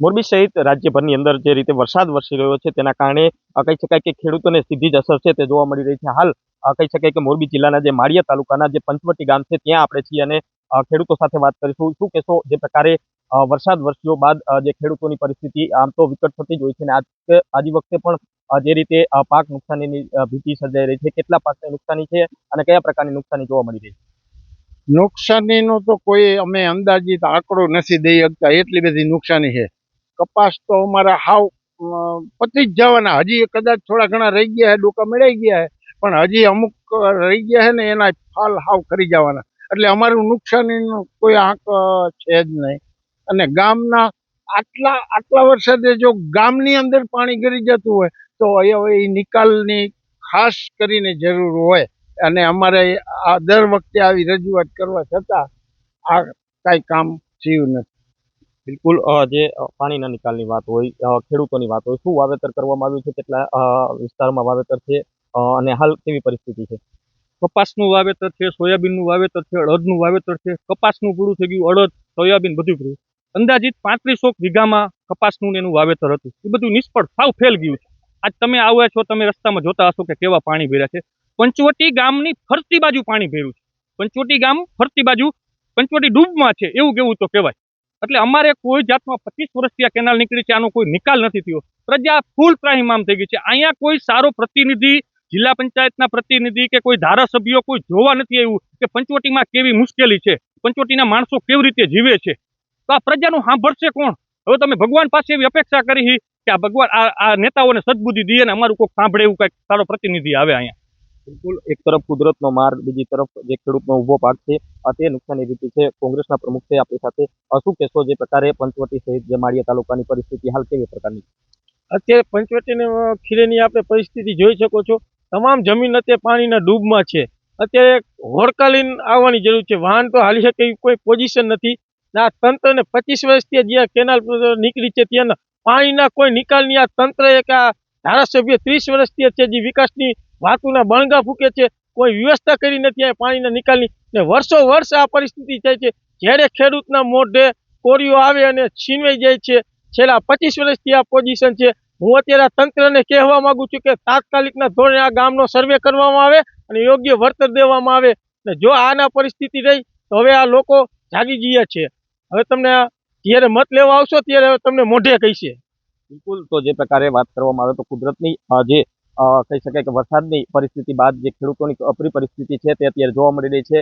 મોરબી સહિત રાજ્યભરની અંદર જે રીતે વરસાદ વરસી રહ્યો છે, તેના કારણે કહી શકાય કે ખેડૂતોને સીધી જ અસર છે તે જોવા મળી રહી છે. હાલ કહી શકાય કે મોરબી જિલ્લાના જે માળિયા તાલુકાના જે પંચવટી ગામ છે, ત્યાં આપણે છીએ અને ખેડૂતો સાથે વાત કરીશું. શું કહેશો જે પ્રકારે વરસાદ વરસ્યો બાદ જે ખેડૂતોની પરિસ્થિતિ આમ તો વિકટ થતી જ હોય છે અને આજ આજી વખતે પણ જે રીતે પાક નુકસાનીની ભીતિ સર્જાઈ રહી છે? કેટલા પાકને નુકસાની છે અને કયા પ્રકારની નુકસાની જોવા મળી રહી છે? નુકસાનીનો તો કોઈ અમે અંદાજિત આંકડો નથી દઈ શકતા. એટલી બધી નુકસાની છે. કપાસ તો અમારા હાવ પતી જ જવાના. હજી કદાચ થોડા ઘણા રહી ગયા છે ડોકા મેળાઈ ગયા છે પણ હજી અમુક રહી ગયા છે ને, એના ફાલ હાવ ખરી જવાના. એટલે અમારું નુકસાનીનું કોઈ આંક છે જ નહીં. અને ગામના આટલા આટલા વરસાદે જો ગામની અંદર પાણી ગરી જતું હોય, તો એ નિકાલની ખાસ કરીને જરૂર હોય. અને અમારે આ દર વખતે આવી રજૂઆત કરવા છતાં આ કાંઈ કામ થયું નથી. બિલકુલ જે પાણીના નિકાલની વાત હોય ખેડૂતોની વાત હોય, શું વાવેતર કરવામાં આવ્યું છે, કેટલા વિસ્તારમાં વાવેતર છે અને હાલ કેવી પરિસ્થિતિ છે? કપાસનું વાવેતર છે, સોયાબીનનું વાવેતર છે, અડદનું વાવેતર છે, કપાસનું પૂરું થઈ ગયું, અડદ, સોયાબીન બધું પૂરું. અંદાજિત પાંત્રીસો વીઘામાં કપાસનું એનું વાવેતર હતું. એ બધું નિષ્ફળ, સાવ ફેલ ગયું છે. આજ તમે આવ્યા છો, તમે રસ્તામાં જોતા હશો કે કેવા પાણી ભર્યા છે. પંચવટી ગામની ફરતી બાજુ પાણી ભર્યું છે. પંચવટી ગામ ફરતી બાજુ, પંચવટી ડૂબમાં છે, એવું કેવું તો કહેવાય. એટલે અમારે કોઈ જાતમાં પચીસ વર્ષથી આ કેનાલ નીકળી છે, આનો કોઈ નિકાલ નથી થયો. પ્રજા ફૂલ ત્રાહીમામ થઈ ગઈ છે. અહીંયા કોઈ સારો પ્રતિનિધિ, જિલ્લા પંચાયતના પ્રતિનિધિ કે કોઈ ધારાસભ્યો કોઈ જોવા નથી આવ્યું કે પંચવટીમાં કેવી મુશ્કેલી છે, પંચવટીના માણસો કેવી રીતે જીવે છે. તો આ પ્રજાનું સાંભળશે કોણ? હવે તમે ભગવાન પાસે એવી અપેક્ષા કરી કે આ ભગવાન, આ નેતાઓને સદબુદ્ધિ દે ને અમારું કોઈ સાંભળે એવું કંઈક સારો પ્રતિનિધિ આવે અહીંયા. બિલકુલ એક તરફ કુદરતનો માર, બીજી તરફ જે ખેડૂતનો ઊભો પાક છે તે નુકસાની રીતિ છે. કોંગ્રેસના પ્રમુખ છે આપણી સાથે. શું કહેશો જે પ્રકારે પંચવટી સહિત જે માળિયા તાલુકાની પરિસ્થિતિ હાલ કેવી પ્રકારની અત્યારે પંચવટીની ખીરેની આપણે પરિસ્થિતિ જોઈ શકો છો. તમામ જમીન અત્યારે પાણીના ડૂબમાં છે. અત્યારે હોડકાલીન આવવાની જરૂર છે. વાહન તો હાલી શકે એવી કોઈ પોઝિશન નથી. આ તંત્રને પચીસ વર્ષથી જ્યાં કેનાલ નીકળી છે. ત્યાં પાણીના કોઈ નિકાલની આ તંત્ર એક આ ધારાસભ્ય ત્રીસ વર્ષથી છે જે વિકાસની વાતોના બણગા ફૂકે છે, કોઈ વ્યવસ્થા કરી નથી આ પાણીના નિકાલની. ને વર્ષો વર્ષ આ પરિસ્થિતિ થાય છે. જ્યારે ખેડૂતના મોઢે કોરીઓ આવે અને છીનવાઈ જાય છે, છેલ્લા પચીસ વર્ષથી આ પોઝિશન છે. હું અત્યારે તંત્રને કહેવા માંગુ છું કે તાત્કાલિકના ધોરણે આ ગામનો સર્વે કરવામાં આવે અને યોગ્ય વળતર દેવામાં આવે. ને જો આના પરિસ્થિતિ રહી, તો હવે આ લોકો જાગી ગયા છે. હવે તમને જ્યારે મત લેવા આવશો, ત્યારે હવે તમને મોઢે કહીશે. બિલકુલ, તો જે પ્રકારે વાત કરવામાં આવે તો કુદરતની જે કહી શકાય કે વરસાદની પરિસ્થિતિ બાદ જે ખેડૂતોની અપરી પરિસ્થિતિ છે તે અત્યારે જોવા મળી રહી છે.